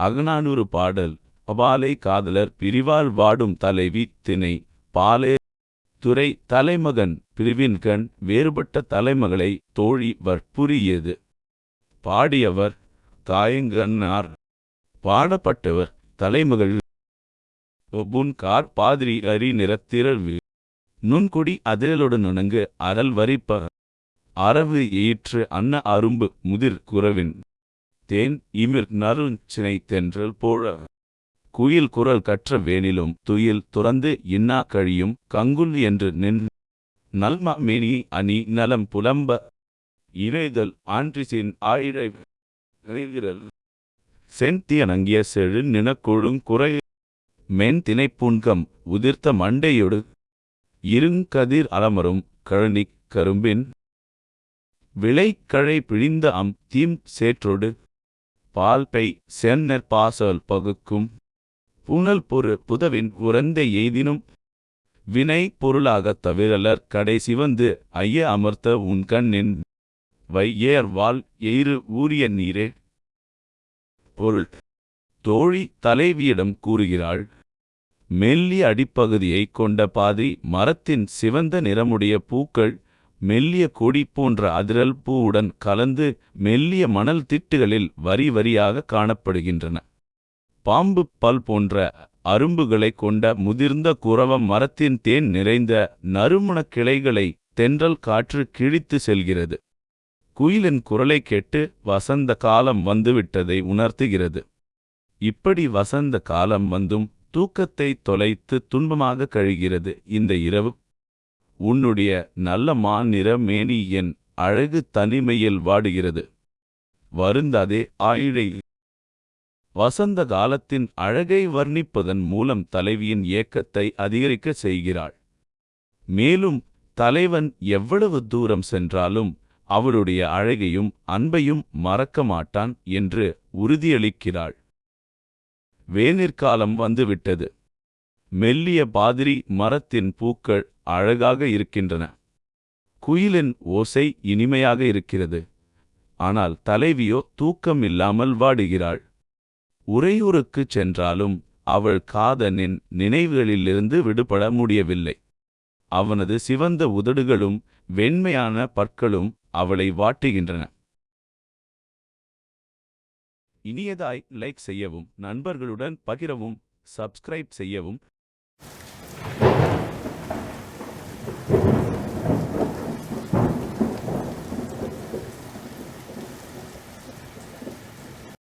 அகநானூறு பாடல் அபாலை காதலர் பிரிவால் வாடும் தலைவி திணை பாலே துறை தலைமகன் பிரிவின்கண் வேறுபட்ட தலைமகளை தோழி வற்புரியது. பாடியவர் தாயங்கன்னார் பாடப்பட்டவர் தலைமகள். ஒபுன் கார் பாதிரி அரி நிறத்திரழ்வு நுண்குடி அதிரலுடன் நுணங்கு அரல் வரிப்ப. அரவு ஈற்று அன்ன அரும்பு முதிர் குரவின் தேன் இமிர் நறுஞ் சினை தென்றல் போழ. குயில் குரல் கற்ற வேனிலும் துயில் துறந்து இன்னா கழியும் கங்குல் என்று நின். நல்ம மேனி அணி நலம் புலம்ப. இணைதல் ஆன்றிசின் ஆயிழை இறைகிறல் செந்தியனங்கிய செழு நினக்கொழுங் குறை. மென் திணைப்புண்கம் உதிர்த்த மண்டையொடு. இருங்கதிர் அலமரும் கழனிக் கரும்பின். விளைக்கழை பிழிந்த அம் தீம் சேற்றொடு. பால்பை சென்னர் பாசல் பகுக்கும். புனல் பொரு புதவின் உரந்தை எய்தினும் வினை பொருளாகத் தவிரலர் கடை சிவந்து ஐய அமர்த்த உன் கண்ணின் வையேர் வால் எயிறு ஊரிய நீரே. பொருள் தோழி தலைவியிடம் கூறுகிறாள் மெல்லி அடிப்பகுதியை கொண்ட பாதி மரத்தின் சிவந்த நிறமுடைய பூக்கள் மெல்லிய கொடி போன்ற அதிரல் பூவுடன் கலந்து மெல்லிய மணல் திட்டுகளில் வரி வரியாக காணப்படுகின்றன. பாம்பு பல் போன்ற அரும்புகளைக் கொண்ட முதிர்ந்த குரவ மரத்தின் தேன் நிறைந்த நறுமணக் கிளைகளை தென்றல் காற்று கிழித்து செல்கிறது. குயிலின் குரலை கேட்டு வசந்த காலம் வந்துவிட்டதை உணர்த்துகிறது. இப்படி வசந்த காலம் வந்தும் தூக்கத்தை தொலைத்து துன்பமாக கழிகிறது இந்த இரவு. உன்னுடைய நல்ல மாநிற மேனி என் அழகு தனிமையில் வாடுகிறது. வருந்தாதே ஆயிழை. வசந்த காலத்தின் அழகை வர்ணிப்பதன் மூலம் தலைவியின் ஏக்கத்தை அதிகரிக்க செய்கிறாள். மேலும் தலைவன் எவ்வளவு தூரம் சென்றாலும் அவளுடைய அழகையும் அன்பையும் மறக்க மாட்டான் என்று உறுதியளிக்கிறாள். வேனிற்காலம் வந்துவிட்டது. மெல்லிய பாதிரி மரத்தின் பூக்கள் அழகாக இருக்கின்றன. குயிலின் ஓசை இனிமையாக இருக்கிறது. ஆனால் தலைவியோ தூக்கம் இல்லாமல் வாடுகிறாள். உறையூருக்குச் சென்றாலும் அவள் காதனின் நினைவுகளிலிருந்து விடுபட முடியவில்லை. அவனது சிவந்த உதடுகளும் வெண்மையான பற்களும் அவளை வாட்டுகின்றன. இனியதாய் லைக் செய்யவும் நண்பர்களுடன் பகிரவும் சப்ஸ்கிரைப் செய்யவும்